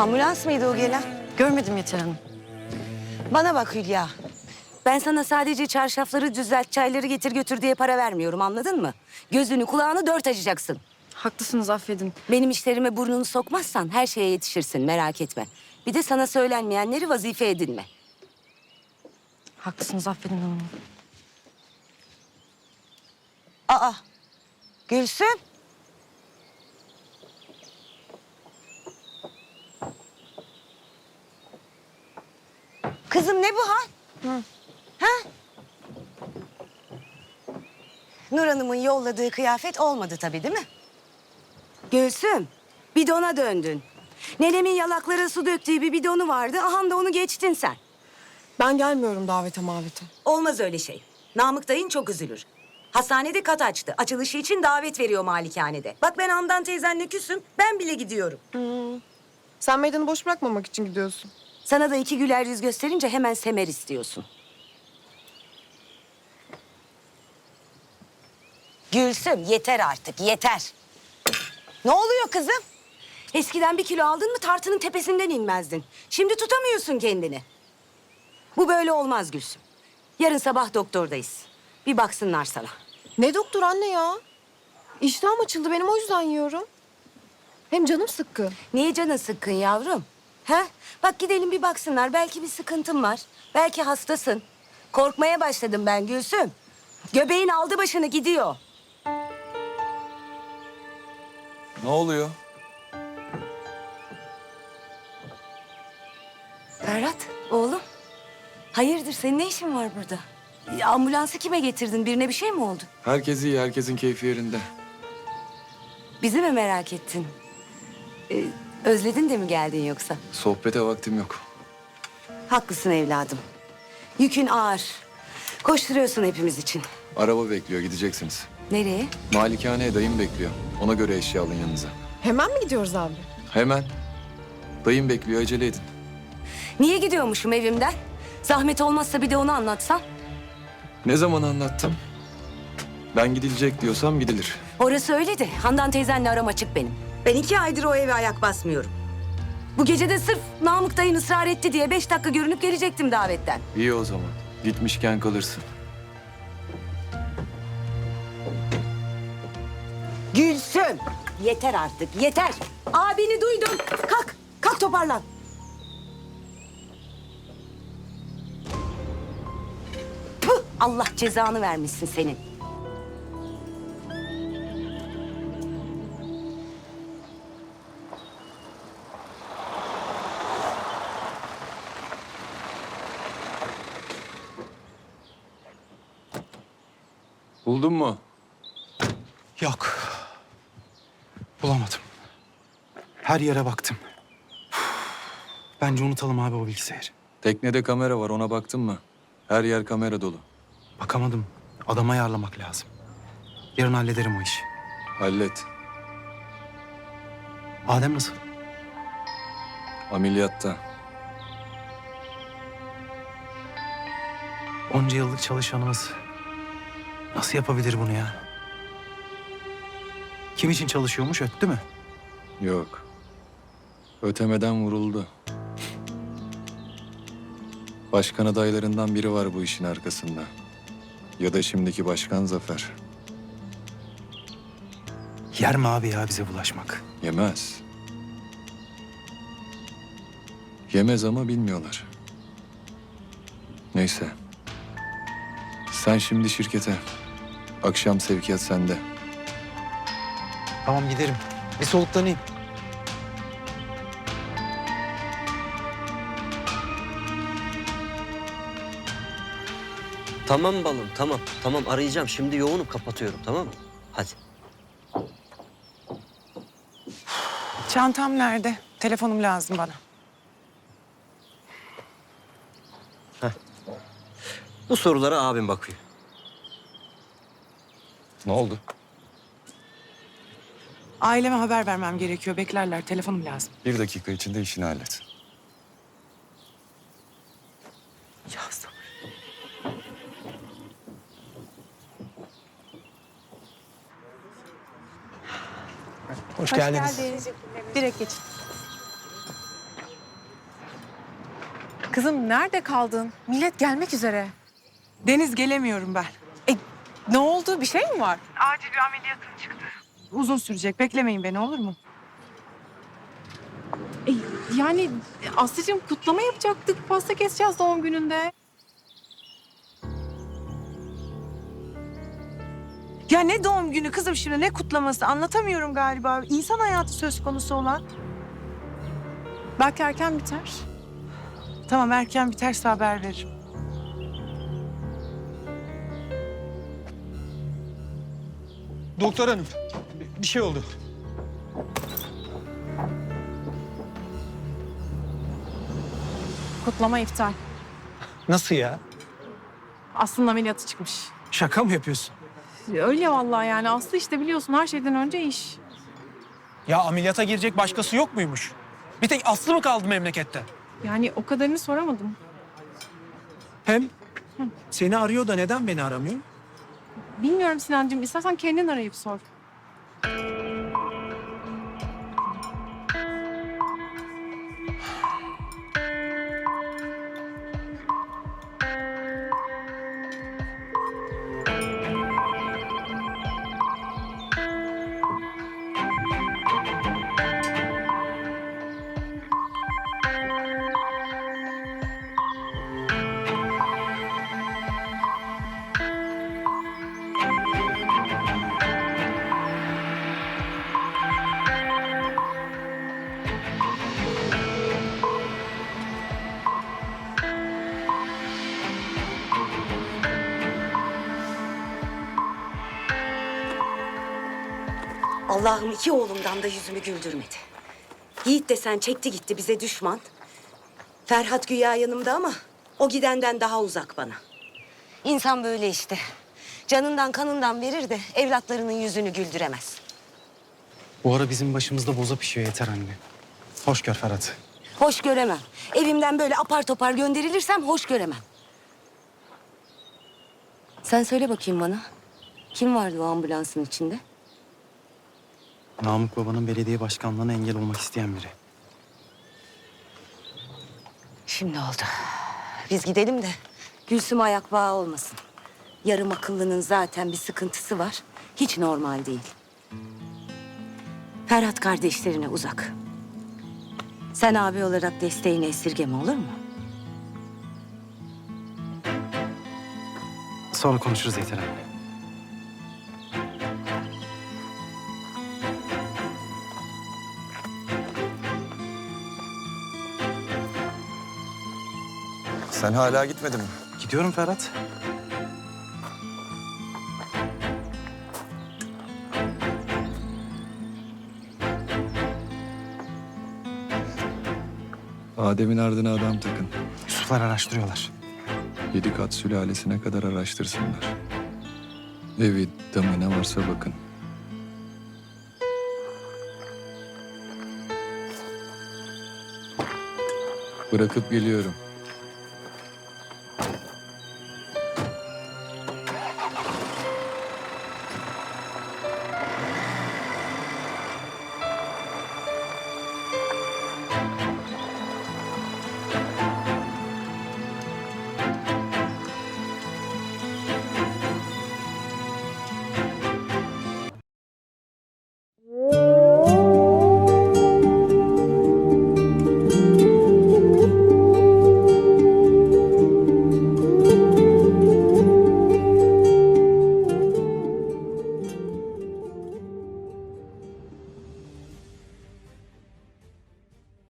Ambulans mıydı o gelen? Görmedim Yeter Hanım. Bana bak Hülya. Ben sana sadece çarşafları düzelt, çayları getir götür diye para vermiyorum anladın mı? Gözünü kulağını dört açacaksın. Haklısınız affedin. Benim işlerime burnunu sokmazsan her şeye yetişirsin merak etme. Bir de sana söylenmeyenleri vazife edinme. Haklısınız affedin hanım. Aa, Gülsüm. Kızım ne bu hal? Ha? Nur Hanım'ın yolladığı kıyafet olmadı tabii değil mi? Gülsüm, bidona döndün. Nenemin yalaklara su döktüğü bir bidonu vardı. Aha da onu geçtin sen. Ben gelmiyorum davete mavete. Olmaz öyle şey. Namık dayın çok üzülür. Hastanede kat açtı. Açılışı için davet veriyor malikanede. Bak ben Handan teyzenle küsüm. Ben bile gidiyorum. Sen meydanı boş bırakmamak için gidiyorsun. Sana da iki güler yüz gösterince hemen semer istiyorsun. Gülsüm yeter artık yeter. Ne oluyor kızım? Eskiden bir kilo aldın mı tartının tepesinden inmezdin. Şimdi tutamıyorsun kendini. Bu böyle olmaz Gülsüm. Yarın sabah doktordayız. Bir baksınlar sana. Ne doktor anne ya? İştahım açıldı benim o yüzden yiyorum. Hem canım sıkkın. Niye canın sıkkın yavrum? Ha? Bak gidelim bir baksınlar. Belki bir sıkıntın var. Belki hastasın. Korkmaya başladım ben Gülsüm. Göbeğin aldı başını gidiyor. Ne oluyor? Ferhat oğlum. Hayırdır senin ne işin var burada? Ya, Ambulansı kime getirdin? Birine bir şey mi oldu? Herkes iyi, herkesin keyfi yerinde. Bizi mi merak ettin? Ee, özledin de mi geldin yoksa? Sohbete vaktim yok. Haklısın evladım. Yükün ağır. Koşturuyorsun hepimiz için. Araba bekliyor, gideceksiniz. Nereye? Malikaneye dayım bekliyor. Ona göre eşya alın yanınıza. Hemen mi gidiyoruz abi? Hemen. Dayım bekliyor, acele edin. Niye gidiyormuşum evimden? Zahmet olmazsa bir de onu anlatsan. Ne zaman anlattım? Ben gidilecek diyorsam gidilir. Orası öyle de Handan teyzenle aram açık benim. Ben iki aydır o eve ayak basmıyorum. Bu gece de sırf Namık dayın ısrar etti diye beş dakika görünüp gelecektim davetten. İyi o zaman. Gitmişken kalırsın. Gülsüm! Yeter artık, yeter. Abini duydum. Kalk, kalk toparlan. Puh, Allah cezanı vermişsin senin. Buldun mu? Yok. Bulamadım. Her yere baktım. Bence unutalım abi o bilgisayarı. Teknede kamera var, ona baktın mı? Her yer kamera dolu. Bakamadım. Adama ayarlamak lazım. Yarın hallederim o işi. Hallet. Adem nasıl? Ameliyatta. Onca yıllık çalışanımız nasıl yapabilir bunu ya? Kim için çalışıyormuş öttü mü? Yok. Ötemeden vuruldu. Başkan adaylarından biri var bu işin arkasında. Ya da şimdiki başkan Zafer. Yer mi abi ya bize bulaşmak? Yemez. Yemez ama bilmiyorlar. Neyse. Sen şimdi şirkete. Akşam sevkiyat sende. Tamam giderim. Bir soluklanayım. Tamam balım tamam. Tamam arayacağım. Şimdi yoğunum kapatıyorum tamam mı? Hadi. Çantam nerede? Telefonum lazım bana. Bu sorulara abim bakıyor. Ne oldu? Aileme haber vermem gerekiyor. Beklerler. Telefonum lazım. Bir dakika içinde işini hallet. Ya sabır. Hoş, geldiniz. Direkt geçin. Kızım nerede kaldın? Millet gelmek üzere. Deniz gelemiyorum ben. Ne oldu? Bir şey mi var? Acil bir ameliyatım çıktı. Uzun sürecek. Beklemeyin beni olur mu? E, yani Aslı'cığım kutlama yapacaktık. Pasta keseceğiz doğum gününde. Ya ne doğum günü kızım şimdi ne kutlaması anlatamıyorum galiba. İnsan hayatı söz konusu olan. Belki erken biter. Tamam erken biterse haber veririm. Doktor hanım, bir şey oldu. Kutlama iptal. Nasıl ya? Aslı'nın ameliyatı çıkmış. Şaka mı yapıyorsun? Öyle vallahi yani Aslı işte biliyorsun her şeyden önce iş. Ya ameliyata girecek başkası yok muymuş? Bir tek Aslı mı kaldı memlekette? Yani o kadarını soramadım. Hem seni arıyor da neden beni aramıyor? Bilmiyorum Sinancığım istersen kendin arayıp sor. Allah'ım iki oğlumdan da yüzümü güldürmedi. Yiğit desen çekti gitti bize düşman. Ferhat güya yanımda ama o gidenden daha uzak bana. İnsan böyle işte. Canından kanından verir de evlatlarının yüzünü güldüremez. Bu ara bizim başımızda boza pişiyor yeter anne. Hoş gör Ferhat. Hoş göremem. Evimden böyle apar topar gönderilirsem hoş göremem. Sen söyle bakayım bana. Kim vardı o ambulansın içinde? Namık babanın belediye başkanlığına engel olmak isteyen biri. Şimdi oldu. Biz gidelim de Gülsüm ayak bağı olmasın. Yarım akıllının zaten bir sıkıntısı var. Hiç normal değil. Ferhat kardeşlerine uzak. Sen abi olarak desteğini esirgeme olur mu? Sonra konuşuruz yeter anne. Sen hala gitmedin mi? Gidiyorum Ferhat. Adem'in ardına adam takın. Yusuflar araştırıyorlar. Yedi kat sülalesine kadar araştırsınlar. Evi, damı ne varsa bakın. Bırakıp geliyorum.